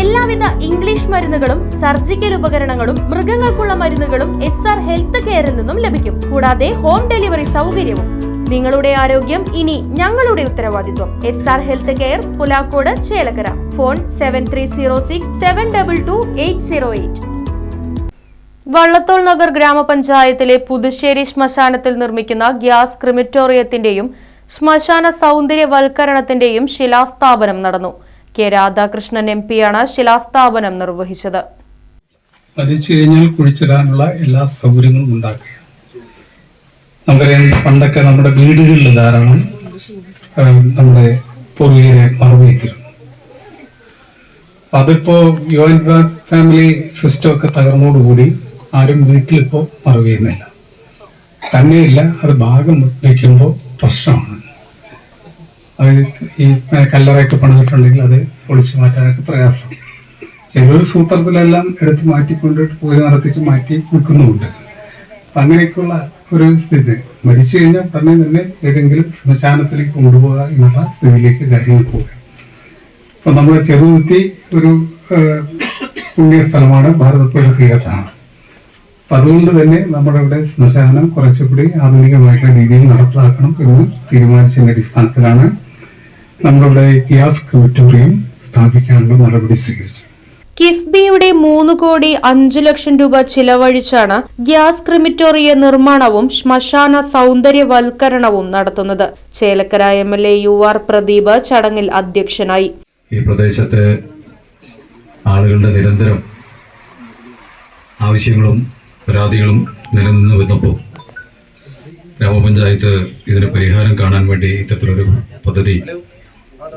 എല്ലാവിധ ഇംഗ്ലീഷ് മരുന്നുകളും സർജിക്കൽ ഉപകരണങ്ങളും മൃഗങ്ങൾക്കുള്ള മരുന്നുകളും എസ് ആർ ഹെൽത്ത് കെയറിൽ നിന്നും ലഭിക്കും. കൂടാതെ ഹോം ഡെലിവറി സൗകര്യവും. നിങ്ങളുടെ ആരോഗ്യം ഇനി ഞങ്ങളുടെ ഉത്തരവാദിത്വം. S R health care Pulakkode Chelakkara. Phone seven three zero six seven double two eight zero eight Vallathol Nagar ഗ്രാമപഞ്ചായത്തിലെ പുതുശ്ശേരി ശ്മശാനത്തിൽ നിർമ്മിക്കുന്ന ഗ്യാസ് ക്രിമിറ്റോറിയത്തിന്റെയും ശ്മശാന സൗന്ദര്യവൽക്കരണത്തിന്റെയും ശിലാസ്ഥാപനം നടന്നു. കെ രാധാകൃഷ്ണൻ എം പിയാണ് ശിലാസ്ഥാപനം നിർവഹിച്ചത്. മരിച്ചു കഴിഞ്ഞാൽ കുഴിച്ചിടാനുള്ള എല്ലാ സൗകര്യങ്ങളും ഉണ്ടാക്കുക. നമുക്കറിയാം പണ്ടൊക്കെ നമ്മുടെ വീടുകളിൽ ധാരാളം നമ്മുടെ പൂർവികരെ മറുപടിയിരുന്നു അതിപ്പോ ജോയിന്റ് ഫാമിലി സിസ്റ്റം ഒക്കെ തകർന്നോടുകൂടി ആരും വീട്ടിലിപ്പോ മറവിയുന്നില്ല. തന്നെയില്ല അത് ഭാഗം വയ്ക്കുമ്പോൾ പ്രശ്നമാണ്. അത് ഈ കല്ലറയൊക്കെ പണിതിട്ടുണ്ടെങ്കിൽ അത് ഒളിച്ചു മാറ്റാനൊക്കെ പ്രയാസം. ചിലർ സൂത്രത്തിലെല്ലാം എടുത്ത് മാറ്റിക്കൊണ്ടിട്ട് പോയി നടത്തിയിട്ട് മാറ്റി വിൽക്കുന്നുമുണ്ട് അങ്ങനെയൊക്കെയുള്ള ഒരു സ്ഥിതി. മരിച്ചു കഴിഞ്ഞാൽ തന്നെ തന്നെ ഏതെങ്കിലും ശ്മശാനത്തിലേക്ക് കൊണ്ടുപോകുക എന്നുള്ള സ്ഥിതിയിലേക്ക് കാര്യങ്ങൾ പോകുക അപ്പൊ നമ്മുടെ ചെറുകുത്തി ഒരു പുണ്യസ്ഥലമാണ് ഭാരതപ്പുഴ തീരത്താണ്. അപ്പൊ അതുകൊണ്ട് തന്നെ നമ്മുടെ ഇവിടെ ശ്മശാനം കുറച്ചുകൂടി ആധുനികമായിട്ടുള്ള രീതിയിൽ നടപ്പിലാക്കണം എന്ന് തീരുമാനിച്ചതിന്റെ അടിസ്ഥാനത്തിലാണ് നമ്മുടെ ഇവിടെ ഗ്യാസ് ക്രിമിറ്റോറിയം സ്ഥാപിക്കാനുള്ള നടപടി സ്വീകരിച്ചു. കിഫ്ബിയുടെ മൂന്ന് കോടി അഞ്ചു ലക്ഷം രൂപ ചിലവഴിച്ചാണ് ഗ്യാസ് ക്രിമിറ്റോറിയ നിർമ്മാണവും ശ്മശാന സൗന്ദര്യവൽക്കരണവും നടത്തുന്നത്. Chelakkara M L A U R Pradeep ചടങ്ങിൽ അധ്യക്ഷനായി. ഈ പ്രദേശത്തെ ആളുകളുടെ നിരന്തരം ആവശ്യങ്ങളും പരാതികളും നിലനിന്ന് വന്നപ്പോൾ ഗ്രാമപഞ്ചായത്ത് ഇതിന് പരിഹാരം കാണാൻ വേണ്ടി ഇത്തരത്തിലൊരു പദ്ധതി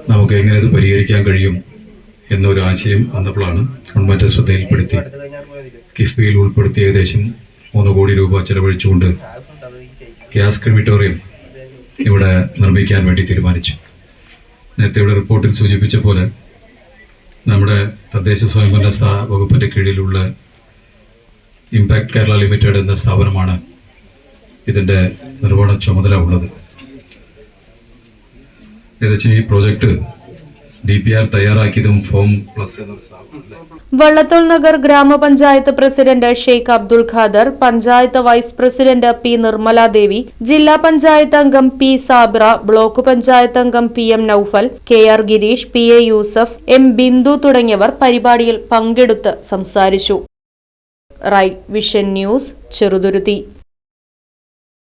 നമുക്ക് എങ്ങനെ ഇത് പരിഹരിക്കാൻ കഴിയും എന്നൊരു ആശയം വന്നപ്പോഴാണ് ഗവൺമെന്റ് ശ്രദ്ധയിൽപ്പെടുത്തി. കിഫ്ബിയിൽ ഉൾപ്പെടുത്തി ഏകദേശം മൂന്ന് കോടി രൂപ ചെലവഴിച്ചുകൊണ്ട് ഗ്യാസ് ക്രിമിറ്റോറിയം ഇവിടെ നിർമ്മിക്കാൻ വേണ്ടി തീരുമാനിച്ചു. നേരത്തെ ഇവിടെ റിപ്പോർട്ടിൽ സൂചിപ്പിച്ച പോലെ നമ്മുടെ തദ്ദേശ സ്വയംഭരണ സ്ഥാ വകുപ്പിന്റെ കീഴിലുള്ള ഇമ്പാക്ട് കേരള ലിമിറ്റഡ് എന്ന സ്ഥാപനമാണ് ഇതിന്റെ നിർവഹണ ചുമതല ഉള്ളത്. ഏകദേശം ഈ പ്രോജക്റ്റ് ഡി പി ആർ തയ്യാറാക്കിയതും ഫോം പ്ലസ് വള്ളത്തോൾ നഗർ ഗ്രാമപഞ്ചായത്ത് president Sheikh Abdul Khader panchayat vice president P Nirmaladevi ജില്ലാ പഞ്ചായത്ത് അംഗം പി സാബ്ര ബ്ലോക്ക് പഞ്ചായത്ത് അംഗം P M Noufal K R Gireesh P A Yusuf M Bindu തുടങ്ങിയവർ പരിപാടിയിൽ പങ്കെടുത്ത് സംസാരിച്ചു. Right vision news Cheruthuruthy.